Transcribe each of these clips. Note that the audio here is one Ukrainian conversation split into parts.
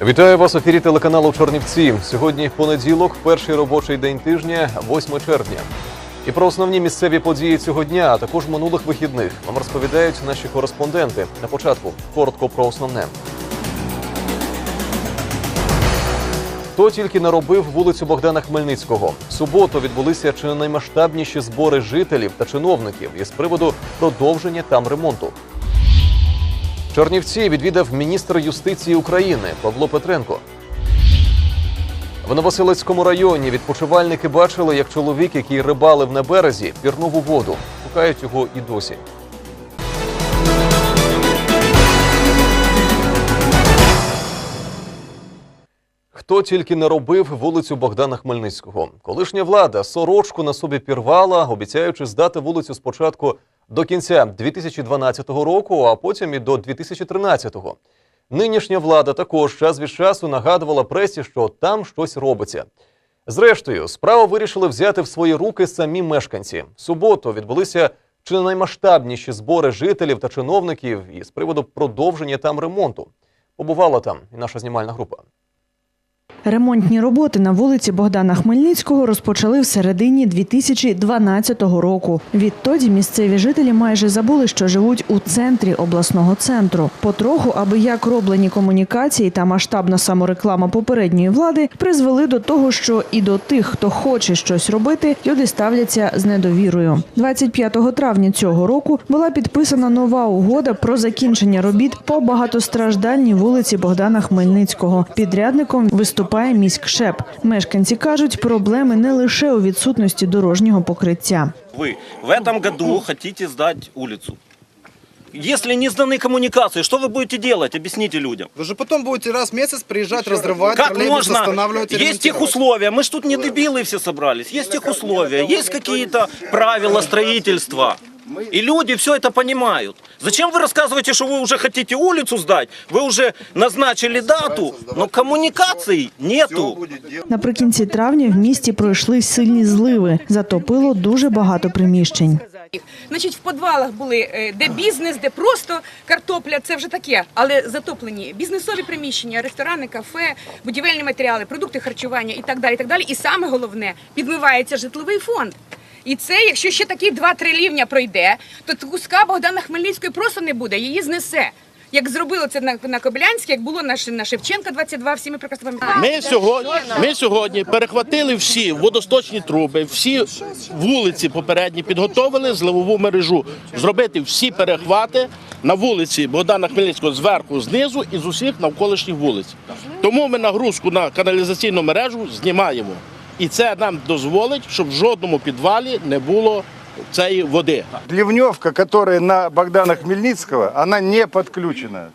Вітаю вас в ефірі телеканалу Чорнівці. Сьогодні понеділок, перший робочий день тижня, 8 червня. І про основні місцеві події цього дня, а також минулих вихідних вам розповідають наші кореспонденти. На початку коротко про основне. Хто тільки наробив вулицю Богдана Хмельницького? В суботу відбулися чи наймасштабніші збори жителів та чиновників із приводу продовження там ремонту. Чорнівці відвідав міністр юстиції України Павло Петренко. В Новоселицькому районі відпочивальники бачили, як чоловік, який рибалив на березі, пірнув у воду. Шукають його і досі. Хто тільки не робив вулицю Богдана Хмельницького. Колишня влада сорочку на собі пірвала, обіцяючи здати вулицю спочатку до кінця 2012 року, а потім і до 2013-го. Нинішня влада також час від часу нагадувала пресі, що там щось робиться. Зрештою, справу вирішили взяти в свої руки самі мешканці. В суботу відбулися чи не наймасштабніші збори жителів та чиновників із приводу продовження там ремонту. Побувала там і наша знімальна група. Ремонтні роботи на вулиці Богдана Хмельницького розпочали в середині 2012 року. Відтоді місцеві жителі майже забули, що живуть у центрі обласного центру. Потроху, аби як роблені комунікації та масштабна самореклама попередньої влади призвели до того, що і до тих, хто хоче щось робити, люди ставляться з недовірою. 25 травня цього року була підписана нова угода про закінчення робіт по багатостраждальній вулиці Богдана Хмельницького. Підрядником виступає міськшеп. Мешканці кажуть, проблеми не лише у відсутності дорожнього покриття. Вы в этом году хотите сдать улицу. Если не сданы коммуникации, что вы будете делать? Объясните людям. Вы же потом будете раз в месяц приезжать, разрывать, Как троллейбус можно? останавливать и Есть тех ремонтировать. условия. Мы ж тут не дебилы все собрались. Есть тех условия. Есть какие-то правила строительства. И люди все это понимают. Зачем вы рассказываете, что вы уже хотите улицу сдать? Вы уже назначили дату, но коммуникаций нету. Наприкінці травня в місті пройшли сильні зливи. Затопило дуже багато приміщень. їх. Значить, в підвалах були е, де бізнес, де просто картопля, це вже таке, але затоплені бізнесові приміщення, ресторани, кафе, будівельні матеріали, продукти харчування і так далі. І так далі. І саме головне, підмивається житловий фонд. І це, якщо ще такі 2-3 рівня пройде, то куска Богдана Хмельницької просто не буде, її знесе. Як зробили це на, на Кобилянській, як було на, Ш- на Шевченка 22, всі ми прекрасно пам'ятаємо. Ми сьогодні, ми сьогодні перехватили всі водосточні труби, всі вулиці попередні підготовили зливову мережу. Зробити всі перехвати на вулиці Богдана Хмельницького зверху, знизу і з усіх навколишніх вулиць. Тому ми нагрузку на каналізаційну мережу знімаємо. І це нам дозволить, щоб в жодному підвалі не було цієї води. Ливневка, которая на Богдана Хмельницкого, она не подключена.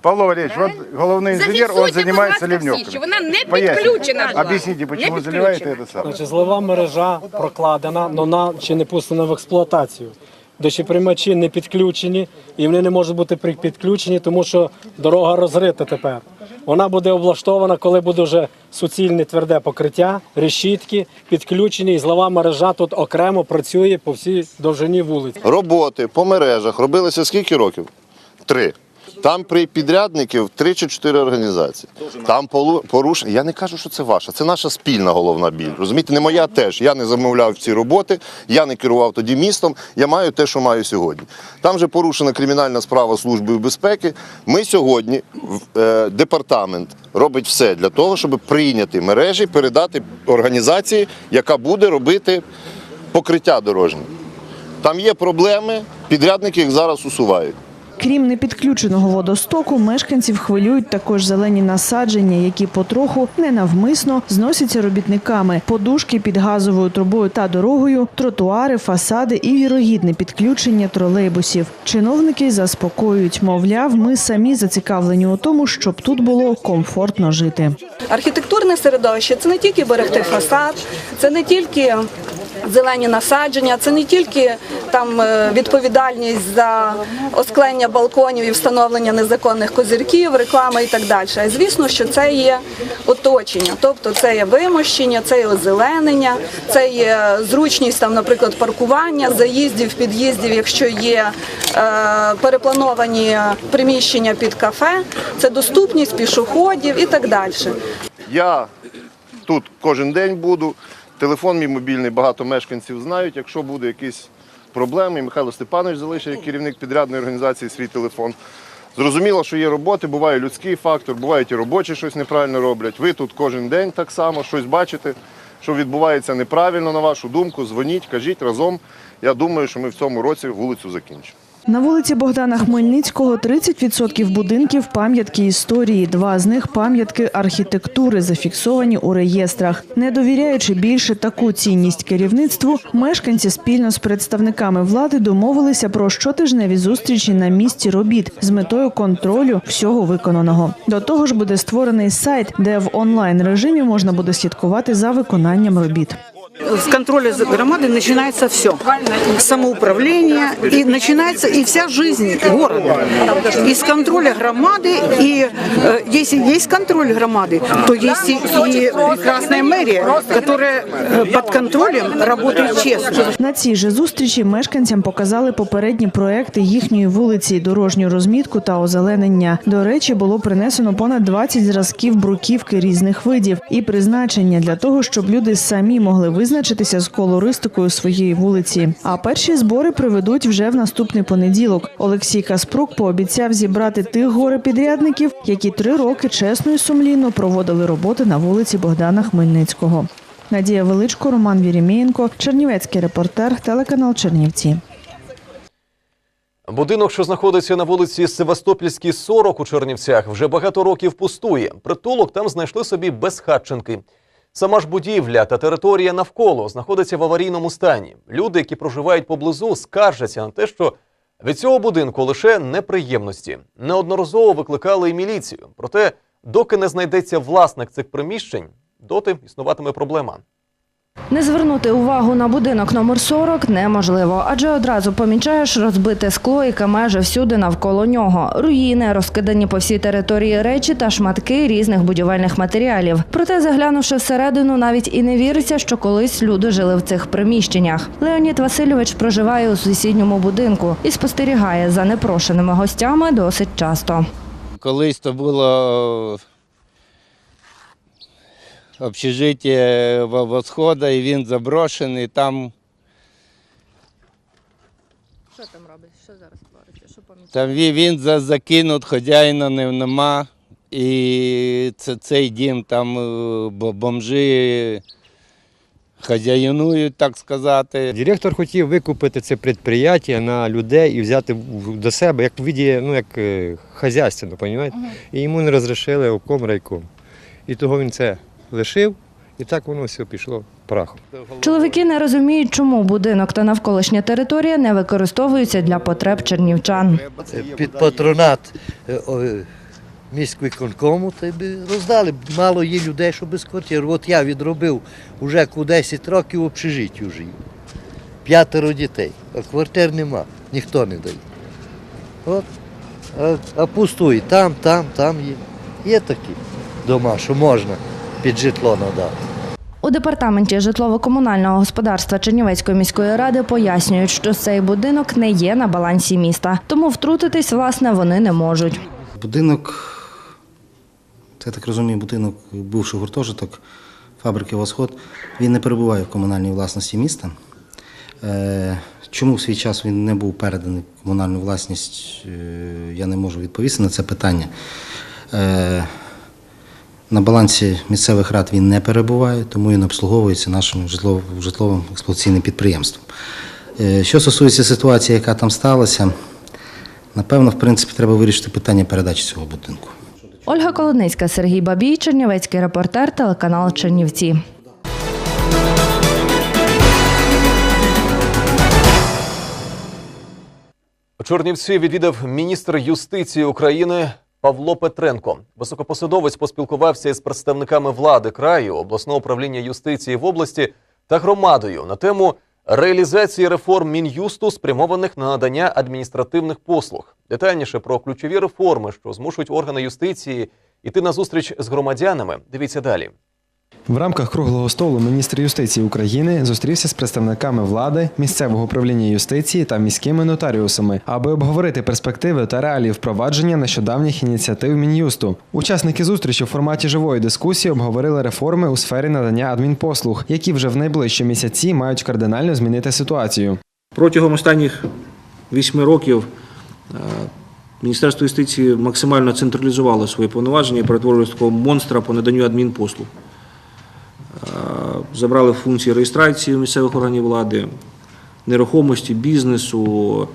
Павло Валерьевич, вот головной инженер, он Зафіксуйте, занимается будь ласка, всі, ливневками. що вона не підключена Не заливаете підключена. это самое? Значить, злива мережа прокладена, але вона ще не пустена в експлуатацію. Дощеприймачі не підключені, і вони не можуть бути при- підключені, тому що дорога розрита тепер. Вона буде облаштована, коли буде вже суцільне тверде покриття, решітки підключені, і злова мережа тут окремо працює по всій довжині вулиці. Роботи по мережах робилися скільки років? Три. Там при підрядників три чи чотири організації. Там порушення. Я не кажу, що це ваша, це наша спільна головна біль. Розумієте, не моя теж. Я не замовляв ці роботи, я не керував тоді містом. Я маю те, що маю сьогодні. Там же порушена кримінальна справа Службою безпеки. Ми сьогодні, е, департамент, робить все для того, щоб прийняти мережі, передати організації, яка буде робити покриття дорожнє. Там є проблеми, підрядники їх зараз усувають. Крім непідключеного водостоку, мешканців хвилюють також зелені насадження, які потроху ненавмисно зносяться робітниками, подушки під газовою трубою та дорогою, тротуари, фасади і вірогідне підключення тролейбусів. Чиновники заспокоюють, мовляв, ми самі зацікавлені у тому, щоб тут було комфортно жити. Архітектурне середовище це не тільки берегти фасад, це не тільки зелені насадження. Це не тільки там е, відповідальність за осклення балконів і встановлення незаконних козирків, реклами і так далі. А звісно, що це є оточення, тобто це є вимощення, це є озеленення, це є зручність там, наприклад, паркування, заїздів, під'їздів, якщо є е, переплановані приміщення під кафе, це доступність пішоходів і так далі. Я тут кожен день буду. Телефон мій мобільний, багато мешканців знають. Якщо буде якісь проблеми, Михайло Степанович залишив як керівник підрядної організації свій телефон. Зрозуміло, що є роботи, буває людський фактор, бувають і робочі щось неправильно роблять. Ви тут кожен день так само щось бачите, що відбувається неправильно, на вашу думку. Дзвоніть, кажіть разом. Я думаю, що ми в цьому році вулицю закінчимо. На вулиці Богдана Хмельницького 30% будинків пам'ятки історії, два з них пам'ятки архітектури, зафіксовані у реєстрах. Не довіряючи більше таку цінність керівництву, мешканці спільно з представниками влади домовилися про щотижневі зустрічі на місці робіт з метою контролю всього виконаного. До того ж, буде створений сайт, де в онлайн режимі можна буде слідкувати за виконанням робіт. С контроля за громады начинается все. Самоуправление, и начинается и вся жизнь города. Из контроля громады, и э, если есть контроль громады, то есть и, и прекрасная мэрия, которая э, под контролем работает честно. На цій же зустрічі мешканцям показали попередні проекти їхньої вулиці, дорожню розмітку та озеленення. До речі, було принесено понад 20 зразків бруківки різних видів і призначення для того, щоб люди самі могли визначитися з колористикою своєї вулиці. А перші збори приведуть вже в наступний понеділок. Олексій Каспрук пообіцяв зібрати тих горе-підрядників, які три роки чесно і сумлінно проводили роботи на вулиці Богдана Хмельницького. Надія Величко, Роман Вірімєєнко, Чернівецький репортер, телеканал Чернівці. Будинок, що знаходиться на вулиці Севастопільській, 40 у Чернівцях, вже багато років пустує. Притулок там знайшли собі безхатченки. Сама ж будівля та територія навколо знаходиться в аварійному стані. Люди, які проживають поблизу, скаржаться на те, що від цього будинку лише неприємності. Неодноразово викликали і міліцію. Проте, доки не знайдеться власник цих приміщень, доти існуватиме проблема. Не звернути увагу на будинок номер 40 неможливо, адже одразу помічаєш розбите скло, яке майже всюди навколо нього. Руїни, розкидані по всій території речі та шматки різних будівельних матеріалів. Проте, заглянувши всередину, навіть і не віриться, що колись люди жили в цих приміщеннях. Леонід Васильович проживає у сусідньому будинку і спостерігає за непрошеними гостями досить часто. Колись то було общежиття восхода, і він заброшений. Там, Що там робить? Що зараз твориться? Що там він, він за- закинут, хазяїна не- нема. І це, цей дім там е, бо- бомжи хазяїнують, так сказати. Директор хотів викупити це підприємство на людей і взяти до себе, як в віді, ну як е, хазяйственно, розумієте? І йому не розрішили обком райком. І того він це лишив, і так воно все пішло прахом. Чоловіки не розуміють, чому будинок та навколишня територія не використовуються для потреб чернівчан. під патронат е, міськвиконкому, та й роздали. Мало є людей, що без квартир. От я відробив уже ку 10 років в общежитті жив. П'ятеро дітей, а квартир нема, ніхто не дає. От, а, а пустує, там, там, там є. Є такі дома, що можна під житло надати. У департаменті житлово-комунального господарства Чернівецької міської ради пояснюють, що цей будинок не є на балансі міста, тому втрутитись власне вони не можуть. Будинок, це я так розумію, будинок бувший гуртожиток фабрики Восход, він не перебуває в комунальній власності міста. Е, Чому в свій час він не був переданий в комунальну власність, е, я не можу відповісти на це питання. На балансі місцевих рад він не перебуває, тому він обслуговується нашим житловим, житловим експлуатаційним підприємством. Е, Що стосується ситуації, яка там сталася, напевно, в принципі, треба вирішити питання передачі цього будинку. Ольга Колодницька, Сергій Бабій, Чернівецький репортер, телеканал Чернівці. Чорнівці відвідав міністр юстиції України Павло Петренко. Високопосадовець поспілкувався із представниками влади краю, обласного управління юстиції в області та громадою на тему реалізації реформ Мін'юсту, спрямованих на надання адміністративних послуг. Детальніше про ключові реформи, що змушують органи юстиції йти на зустріч з громадянами. Дивіться далі. В рамках круглого столу міністр юстиції України зустрівся з представниками влади, місцевого управління юстиції та міськими нотаріусами, аби обговорити перспективи та реалії впровадження нещодавніх ініціатив Мін'юсту. Учасники зустрічі в форматі живої дискусії обговорили реформи у сфері надання адмінпослуг, які вже в найближчі місяці мають кардинально змінити ситуацію. Протягом останніх вісьми років е, Міністерство юстиції максимально централізувало свої повноваження і перетворилось в такого монстра по наданню адмінпослуг. Е, Забрали функції реєстрації місцевих органів влади, нерухомості, бізнесу,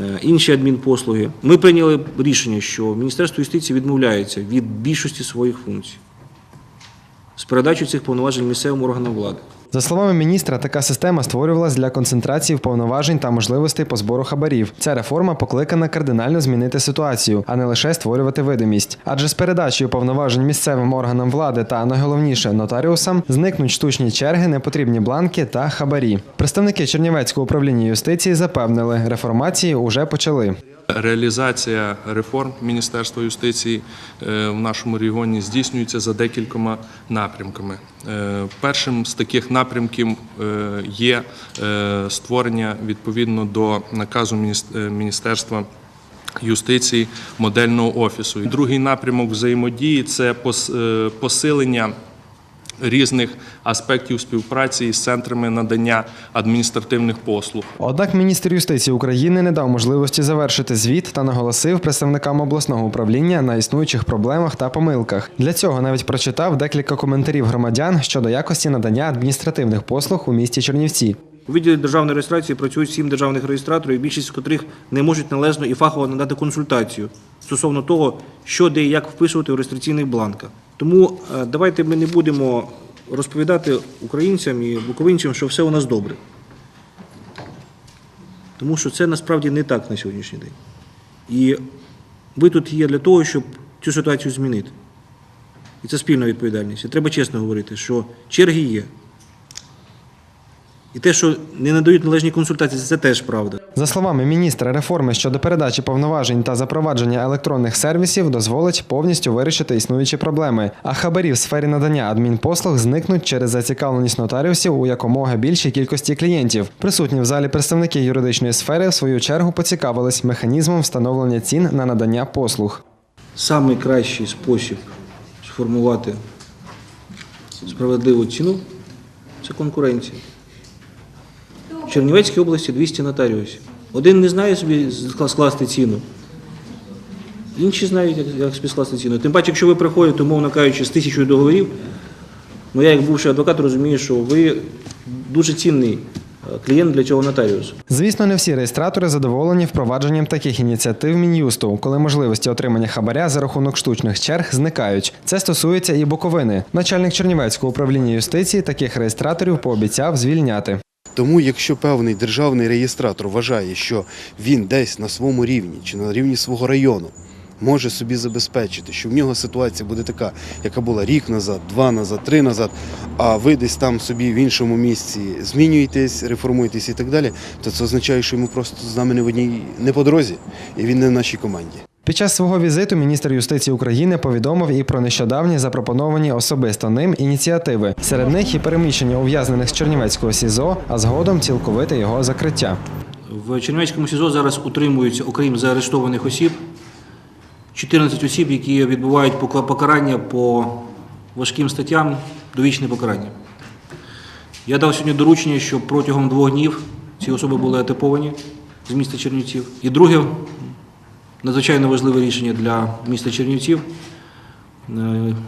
е, інші адмінпослуги. Ми прийняли рішення, що Міністерство юстиції відмовляється від більшості своїх функцій з передачі цих повноважень місцевим органам влади. За словами міністра, така система створювалась для концентрації повноважень та можливостей по збору хабарів. Ця реформа покликана кардинально змінити ситуацію, а не лише створювати видимість. Адже з передачею повноважень місцевим органам влади та найголовніше нотаріусам зникнуть штучні черги, непотрібні бланки та хабарі. Представники Чернівецького управління юстиції запевнили, реформації уже почали. Реалізація реформ Міністерства юстиції е, в нашому регіоні здійснюється за декількома напрямками. Е, Першим з таких напрямків е, є створення відповідно до наказу Міністерства юстиції модельного офісу. Другий напрямок взаємодії це посилення різних аспектів співпраці із центрами надання адміністративних послуг. Однак міністр юстиції України не дав можливості завершити звіт та наголосив представникам обласного управління на існуючих проблемах та помилках. Для цього навіть прочитав декілька коментарів громадян щодо якості надання адміністративних послуг у місті Чернівці. У відділі державної реєстрації працюють сім державних реєстраторів, більшість з котрих не можуть належно і фахово надати консультацію стосовно того, що де і як вписувати у реєстраційних бланках. Тому е, давайте ми не будемо розповідати українцям і буковинцям, що все у нас добре. Тому що це насправді не так на сьогоднішній день. І ви тут є для того, щоб цю ситуацію змінити. І це спільна відповідальність. І треба чесно говорити, що черги є. І те, що не надають належні консультації, це теж правда. За словами міністра, реформи щодо передачі повноважень та запровадження електронних сервісів дозволить повністю вирішити існуючі проблеми. А хабарі в сфері надання адмінпослуг зникнуть через зацікавленість нотаріусів у якомога більшій кількості клієнтів. Присутні в залі представники юридичної сфери в свою чергу поцікавились механізмом встановлення цін на надання послуг. Самий кращий спосіб сформувати справедливу ціну це конкуренція. Чернівецькій області 200 нотаріусів. Один не знає собі скласти ціну, інші знають, як, як собі скласти ціну. Тим паче, якщо ви приходите, умовно кажучи, з тисячою договорів, ну я як бувший адвокат розумію, що ви дуже цінний е, клієнт для цього нотаріусу. Звісно, не всі реєстратори задоволені впровадженням таких ініціатив Мін'юсту, коли можливості отримання хабаря за рахунок штучних черг зникають. Це стосується і Буковини. Начальник Чернівецького управління юстиції таких реєстраторів пообіцяв звільняти. Тому, якщо певний державний реєстратор вважає, що він десь на своєму рівні чи на рівні свого району може собі забезпечити, що в нього ситуація буде така, яка була рік назад, два назад, три назад, а ви десь там собі в іншому місці змінюєтесь, реформуєтесь і так далі, то це означає, що йому просто з нами не в одній не по дорозі, і він не в нашій команді. Під час свого візиту міністр юстиції України повідомив і про нещодавні запропоновані особисто ним ініціативи. Серед них і переміщення ув'язнених з Чернівецького СІЗО, а згодом цілковите його закриття. В Чернівецькому СІЗО зараз утримуються, окрім заарештованих осіб, 14 осіб, які відбувають пока- покарання по важким статтям, довічне покарання. Я дав сьогодні доручення, щоб протягом двох днів ці особи були атиповані з міста Чернівців. І друге, надзвичайно важливе рішення для міста Чернівців. Е,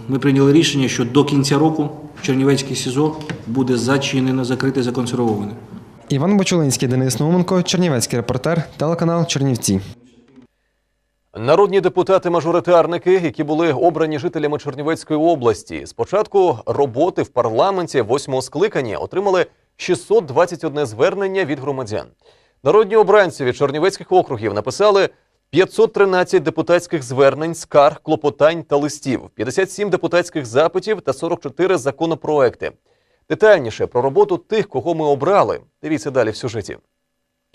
Ми прийняли рішення, що до кінця року Чернівецьке СІЗО буде зачинено, закрите, законсервоване. Іван Бочулинський, Денис Науменко, Чернівецький репортер, телеканал Чернівці. Народні депутати-мажоритарники, які були обрані жителями Чернівецької області, з початку роботи в парламенті восьмого скликання отримали 621 звернення від громадян. Народні обранці від Чернівецьких округів написали 513 депутатських звернень, скарг, клопотань та листів, 57 депутатських запитів та 44 законопроекти. Детальніше про роботу тих, кого ми обрали. Дивіться далі в сюжеті.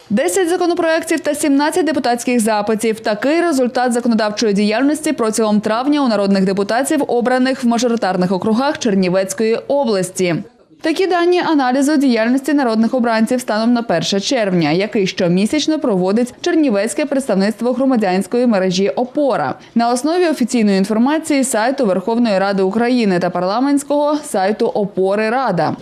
10 законопроєктів та 17 депутатських запитів. Такий результат законодавчої діяльності протягом травня у народних депутатів, обраних в мажоритарних округах Чернівецької області. Такі дані аналізу діяльності народних обранців станом на 1 червня, який щомісячно проводить Чернівецьке представництво громадянської мережі ОПОРА на основі офіційної інформації сайту Верховної Ради України та парламентського сайту ОПОРИ Рада.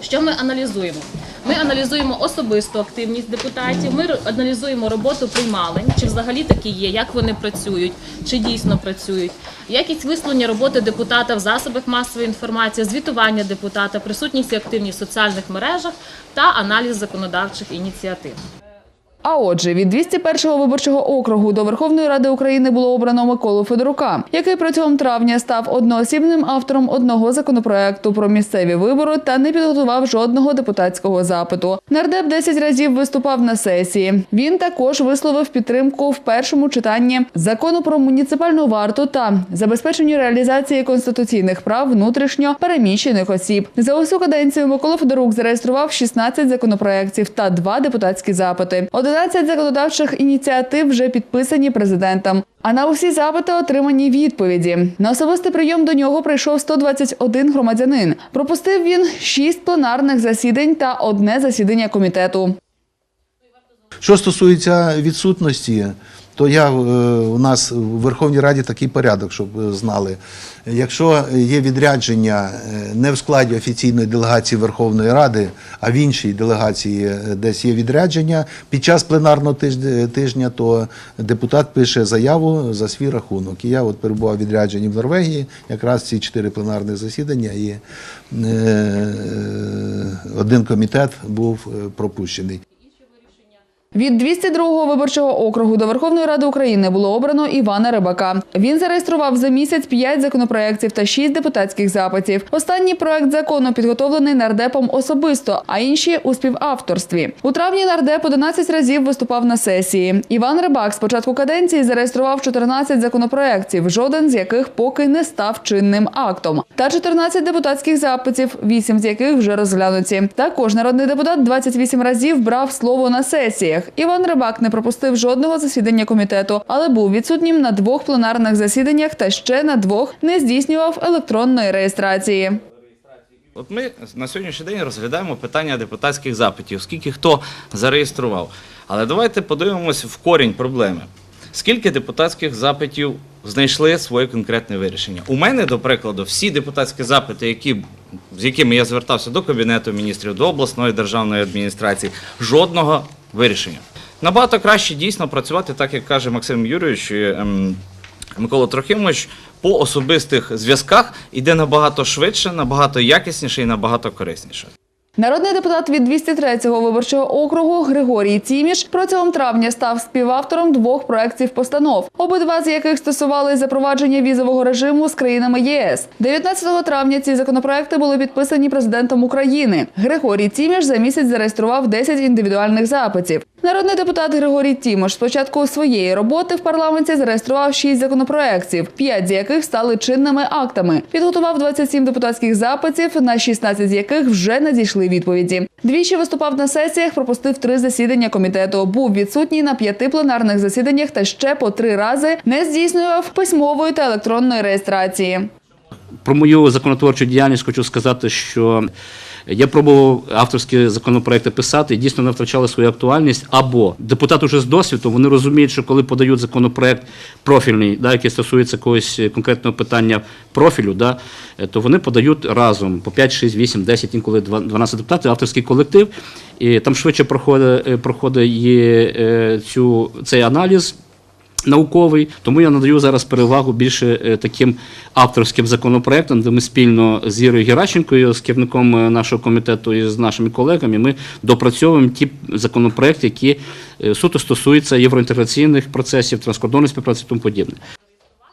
Що ми аналізуємо? Ми аналізуємо особисту активність депутатів. Ми аналізуємо роботу приймалень, чи взагалі такі є, як вони працюють, чи дійсно працюють, якість висловлення роботи депутата в засобах масової інформації, звітування депутата, присутність і активність в соціальних мережах та аналіз законодавчих ініціатив. А отже, від 201-го виборчого округу до Верховної Ради України було обрано Миколу Федорука, який протягом травня став одноосібним автором одного законопроекту про місцеві вибори та не підготував жодного депутатського запиту. Нардеп 10 разів виступав на сесії. Він також висловив підтримку в першому читанні закону про муніципальну варту та забезпеченню реалізації конституційних прав внутрішньо переміщених осіб. За усю каденцію Микола Федорук зареєстрував 16 законопроєктів та два депутатські запити. 11 законодавчих ініціатив вже підписані президентом. А на усі запити отримані відповіді. На особистий прийом до нього прийшов 121 громадянин. Пропустив він 6 пленарних засідань та одне засідання комітету. Що стосується відсутності, то я е, у нас в Верховній Раді такий порядок, щоб е, знали. Якщо є відрядження е, не в складі офіційної делегації Верховної Ради, а в іншій делегації десь є відрядження під час пленарного тижня, то депутат пише заяву за свій рахунок. І я от перебував відрядженні в Норвегії, якраз ці чотири пленарних засідання, і один комітет був пропущений. Від 202-го виборчого округу до Верховної Ради України було обрано Івана Рибака. Він зареєстрував за місяць 5 законопроєктів та 6 депутатських запитів. Останній проект закону підготовлений нардепом особисто, а інші у співавторстві. У травні нардеп 11 разів виступав на сесії. Іван Рибак з початку каденції зареєстрував 14 законопроєктів, жоден з яких поки не став чинним актом. Та 14 депутатських запитів, 8 з яких вже розглянуті. Також народний депутат 28 разів брав слово на сесіях. Іван Рибак не пропустив жодного засідання комітету, але був відсутнім на двох пленарних засіданнях та ще на двох не здійснював електронної реєстрації. От ми на сьогоднішній день розглядаємо питання депутатських запитів, скільки хто зареєстрував. Але давайте подивимось в корінь проблеми. Скільки депутатських запитів знайшли своє конкретне вирішення? У мене, до прикладу, всі депутатські запити, які, з якими я звертався до Кабінету міністрів, до обласної державної адміністрації, жодного вирішення. Набагато краще дійсно працювати, так як каже Максим Юрійович. ем, Микола Трохимович по особистих зв'язках іде набагато швидше, набагато якісніше і набагато корисніше. Народний депутат від 203-го виборчого округу Григорій Тіміш протягом травня став співавтором двох проєктів постанов, обидва з яких стосували запровадження візового режиму з країнами ЄС. 19 травня ці законопроекти були підписані президентом України. Григорій Тіміш за місяць зареєстрував 10 індивідуальних запитів. Народний депутат Григорій Тімош спочатку своєї роботи в парламенті зареєстрував 6 законопроєктів, 5 з яких стали чинними актами. Підготував 27 депутатських запитів, на 16 з яких вже надійшли відповіді. Двічі виступав на сесіях, пропустив три засідання комітету. Був відсутній на п'яти пленарних засіданнях та ще по три рази не здійснював письмової та електронної реєстрації. Про мою законотворчу діяльність хочу сказати, що я пробував авторські законопроекти писати, і дійсно не втрачали свою актуальність. Або депутати вже з досвідом вони розуміють, що коли подають законопроект профільний, да, який стосується якогось конкретного питання профілю, да, то вони подають разом по 5, 6, 8, 10, інколи 12 депутатів, авторський колектив, і там швидше проходить, проходить е, цю, цей аналіз науковий, тому я надаю зараз перевагу більше е, таким авторським законопроектам, де ми спільно з Ірою Геращенкою, з керівником е, нашого комітету і з нашими колегами, ми допрацьовуємо ті законопроекти, які е, суто стосуються євроінтеграційних процесів, транскордонної співпраці і тому подібне.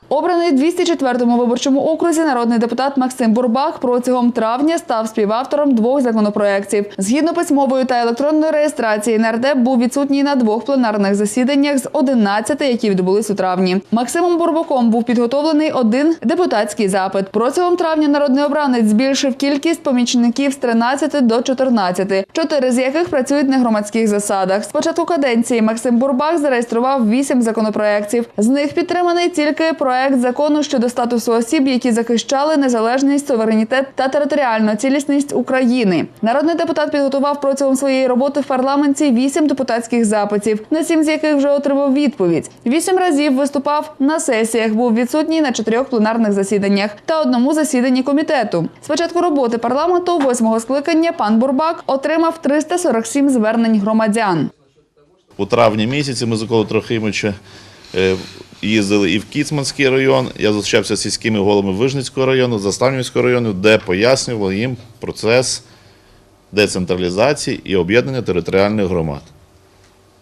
Обраний в 204-му виборчому окрузі народний депутат Максим Бурбак протягом травня став співавтором двох законопроєктів. Згідно письмової та електронної реєстрації, нардеп був відсутній на двох пленарних засіданнях з 11, які відбулись у травні. Максимом Бурбаком був підготовлений один депутатський запит. Протягом травня народний обранець збільшив кількість помічників з 13 до 14, чотири з яких працюють на громадських засадах. З початку каденції Максим Бурбак зареєстрував вісім законопроєктів. З них підтриманий тільки проект закону щодо статусу осіб, які захищали незалежність, суверенітет та територіальну цілісність України. Народний депутат підготував протягом своєї роботи в парламенті вісім депутатських запитів, на сім з яких вже отримав відповідь. Вісім разів виступав на сесіях, був відсутній на чотирьох пленарних засіданнях та одному засіданні комітету. З початку роботи парламенту восьмого скликання пан Бурбак отримав 347 звернень громадян. У травні місяці ми з Миколою Трохимовичем їздили і в Кіцманський район. Я зустрічався з сільськими головами Вижницького району, Заставнівського району, де пояснювали їм процес децентралізації і об'єднання територіальних громад.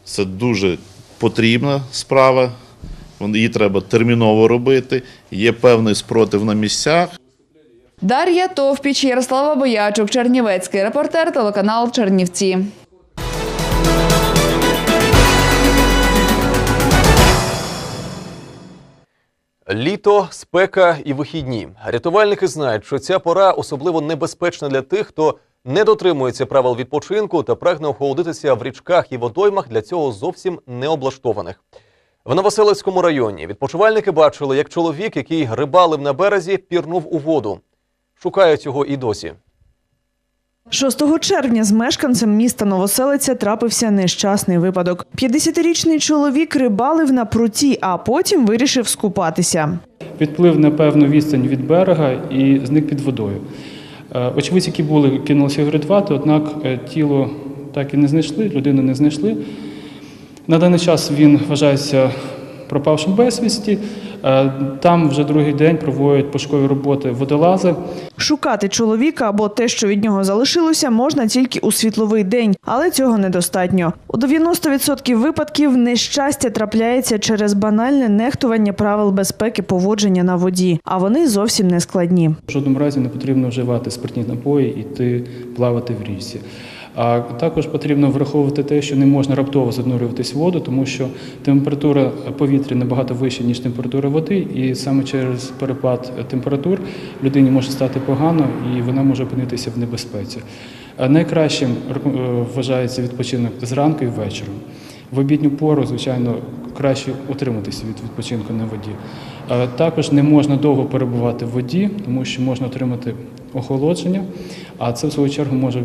Це дуже потрібна справа. Її треба терміново робити. Є певний спротив на місцях. Дар'я Товпіч, Ярослава Боячук, Чернівецький репортер, телеканал Чернівці. Літо, спека і вихідні. Рятувальники знають, що ця пора особливо небезпечна для тих, хто не дотримується правил відпочинку та прагне охолодитися в річках і водоймах для цього зовсім не облаштованих. В Новоселицькому районі відпочивальники бачили, як чоловік, який рибалив на березі, пірнув у воду. Шукають його і досі. 6 червня з мешканцем міста Новоселиця трапився нещасний випадок. 50-річний чоловік рибалив на пруті, а потім вирішив скупатися. Відплив на певну відстань від берега і зник під водою. Е, Очевидці, які були, кинулися його рятувати, однак е, тіло так і не знайшли, людину не знайшли. На даний час він вважається пропавшим безвісті. Е, Там вже другий день проводять пошукові роботи водолази. Шукати чоловіка або те, що від нього залишилося, можна тільки у світловий день, але цього недостатньо. У 90% випадків нещастя трапляється через банальне нехтування правил безпеки поводження на воді, а вони зовсім не складні. В жодному разі не потрібно вживати спиртні напої і йти плавати в річці. А також потрібно враховувати те, що не можна раптово занурюватись в воду, тому що температура повітря набагато вища, ніж температура води, і саме через перепад температур людині може стати погано і вона може опинитися в небезпеці. Найкращим е, вважається відпочинок зранку і вечором. В обідню пору, звичайно, краще утриматися від відпочинку на воді. Е, Також не можна довго перебувати в воді, тому що можна отримати охолодження, а це в свою чергу може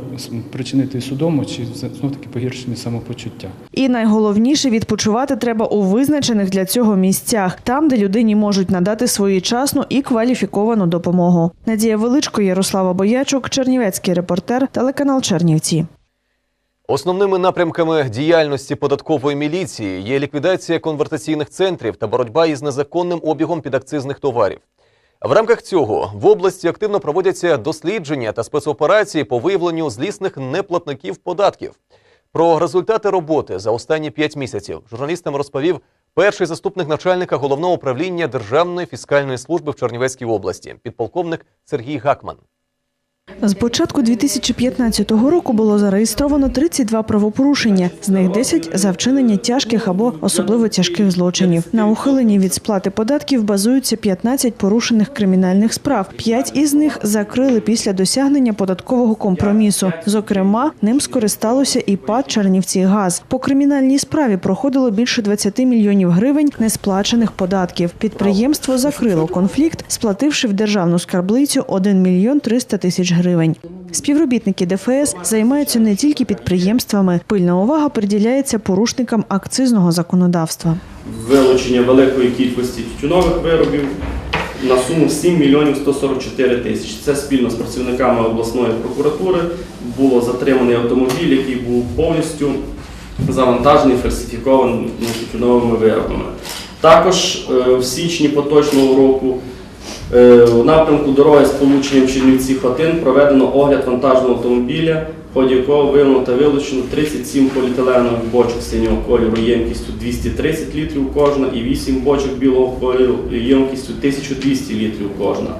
причинити судому чи знов таки погіршення самопочуття. І найголовніше відпочивати треба у визначених для цього місцях, там, де людині можуть надати своєчасну і кваліфіковану допомогу. Надія Величко, Ярослава Боячук, Чернівецький репортер, телеканал Чернівці. Основними напрямками діяльності податкової міліції є ліквідація конвертаційних центрів та боротьба із незаконним обігом підакцизних товарів. В рамках цього в області активно проводяться дослідження та спецоперації по виявленню злісних неплатників податків. Про результати роботи за останні п'ять місяців журналістам розповів перший заступник начальника головного управління Державної фіскальної служби в Чернівецькій області, підполковник Сергій Гакман. З початку 2015 року було зареєстровано 32 правопорушення, з них 10 за вчинення тяжких або особливо тяжких злочинів. На ухиленні від сплати податків базуються 15 порушених кримінальних справ. П'ять із них закрили після досягнення податкового компромісу. Зокрема, ним скористалося і ПАД Чернівці Газ. По кримінальній справі проходило більше 20 мільйонів гривень несплачених податків. Підприємство закрило конфлікт, сплативши в державну скарблицю 1 мільйон 300 тисяч гривень. Співробітники ДФС займаються не тільки підприємствами. Пильна увага приділяється порушникам акцизного законодавства. вилучення великої кількості тютюнових виробів на суму 7 мільйонів 144 тисячі. Це спільно з працівниками обласної прокуратури було затриманий автомобіль, який був повністю завантажений фальсифікованими тютюновими виробами. Також е, в січні поточного року у напрямку дороги з полученням Чернівці Хотин проведено огляд вантажного автомобіля в ході якого виявлено та вилучено 37 поліетиленових бочок синього кольору ємкістю 230 літрів кожна і 8 бочок білого кольору ємкістю 1200 літрів кожна.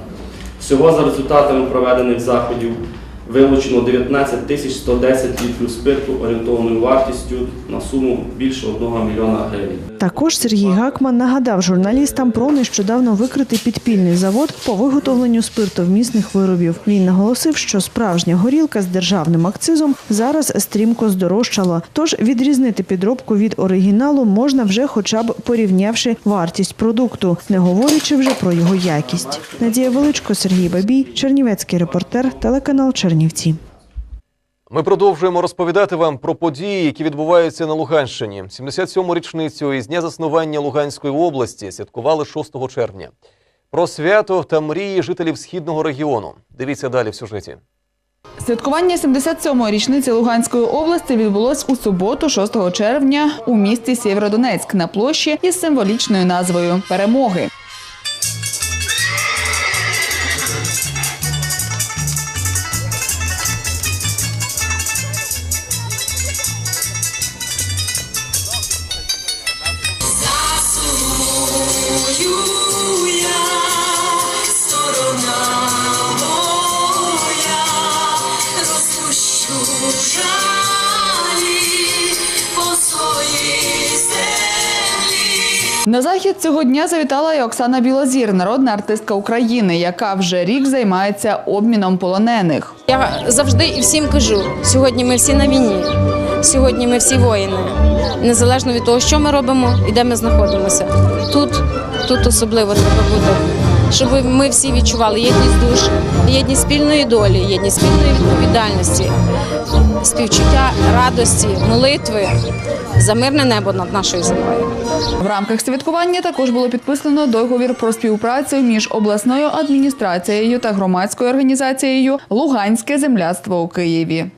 Всього за результатами проведених заходів вилучено 19 тисяч 110 літрів спирту орієнтовною вартістю на суму більше 1 мільйона гривень. Також Сергій Гакман нагадав журналістам про нещодавно викритий підпільний завод по виготовленню спиртовмісних виробів. Він наголосив, що справжня горілка з державним акцизом зараз стрімко здорожчала. Тож відрізнити підробку від оригіналу можна вже, хоча б порівнявши вартість продукту, не говорячи вже про його якість. Надія Величко, Сергій Бабій, Чернівецький репортер, телеканал Чернівці. Ми продовжуємо розповідати вам про події, які відбуваються на Луганщині. 77-му річницю із дня заснування Луганської області святкували 6 червня. Про свято та мрії жителів східного регіону. Дивіться далі в сюжеті. Святкування 77-ї річниці Луганської області відбулось у суботу, 6 червня, у місті Сєвєродонецьк на площі із символічною назвою Перемоги. На захід цього дня завітала і Оксана Білозір, народна артистка України, яка вже рік займається обміном полонених. Я завжди і всім кажу: сьогодні ми всі на війні, сьогодні ми всі воїни. Незалежно від того, що ми робимо і де ми знаходимося. Тут, тут особливо треба бути, щоб ми всі відчували єдність душ, єдність спільної долі, єдність спільної відповідальності, співчуття радості, молитви за мирне небо над нашою землею. В рамках святкування також було підписано договір про співпрацю між обласною адміністрацією та громадською організацією Луганське земляцтво у Києві.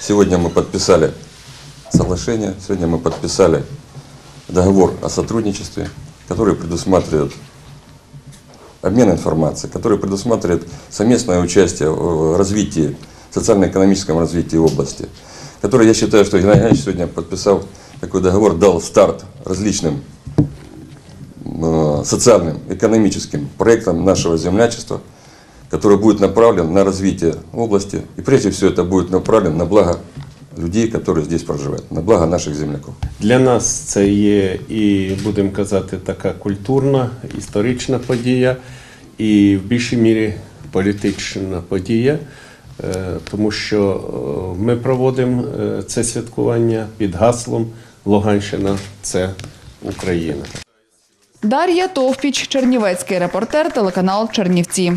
Сегодня мы подписали соглашение, сегодня мы подписали договор о сотрудничестве, который предусматривает обмен информацией, который предусматривает совместное участие в развитии, социально-экономическом развитии области, который, я считаю, что Геннадий Геннадьевич сегодня подписал такой договор, дал старт различным э, социальным, экономическим проектам нашего землячества, который будет направлен на развитие области. И прежде всего это будет направлен на благо людей, которые здесь проживают, на благо наших земляков. Для нас це є і, будемо казати, така культурна, історична подія, і в більшій мірі політична подія, е, тому що е, ми проводимо е, це святкування під гаслом Луганщина це Україна. Дар'я Товпіч, Чернівецький репортер, телеканал Чернівці.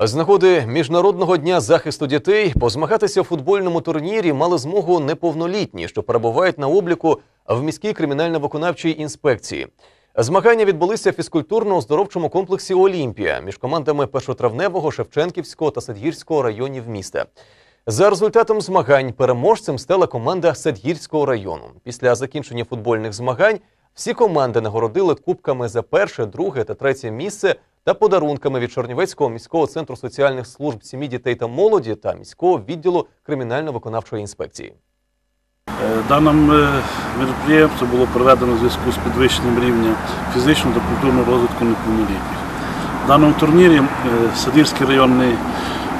З нагоди Міжнародного дня захисту дітей позмагатися у футбольному турнірі мали змогу неповнолітні, що перебувають на обліку в міській кримінально-виконавчій інспекції. Змагання відбулися в фізкультурно-оздоровчому комплексі Олімпія між командами Першотравневого, Шевченківського та Садгірського районів міста. За результатом змагань переможцем стала команда Садгірського району. Після закінчення футбольних змагань всі команди нагородили кубками за перше, друге та третє місце та подарунками від Чернівецького міського центру соціальних служб сім'ї дітей та молоді та міського відділу кримінально-виконавчої інспекції. Е, Дане мероприємство було проведено в зв'язку з підвищенням рівня фізичного та культурного розвитку неповнолітніх. В даному турнірі е, Садівський районний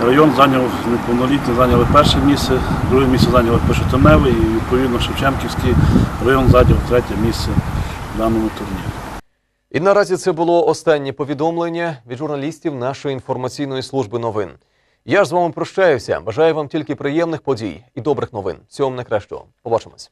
район зайняв неповнолітні, зайняли перше місце, друге місце зайняли Першотоневий і відповідно Шевченківський район зайняв третє місце в даному турнірі. І наразі це було останнє повідомлення від журналістів нашої інформаційної служби новин. Я ж з вами прощаюся. Бажаю вам тільки приємних подій і добрих новин. Всього вам найкращого. Побачимось.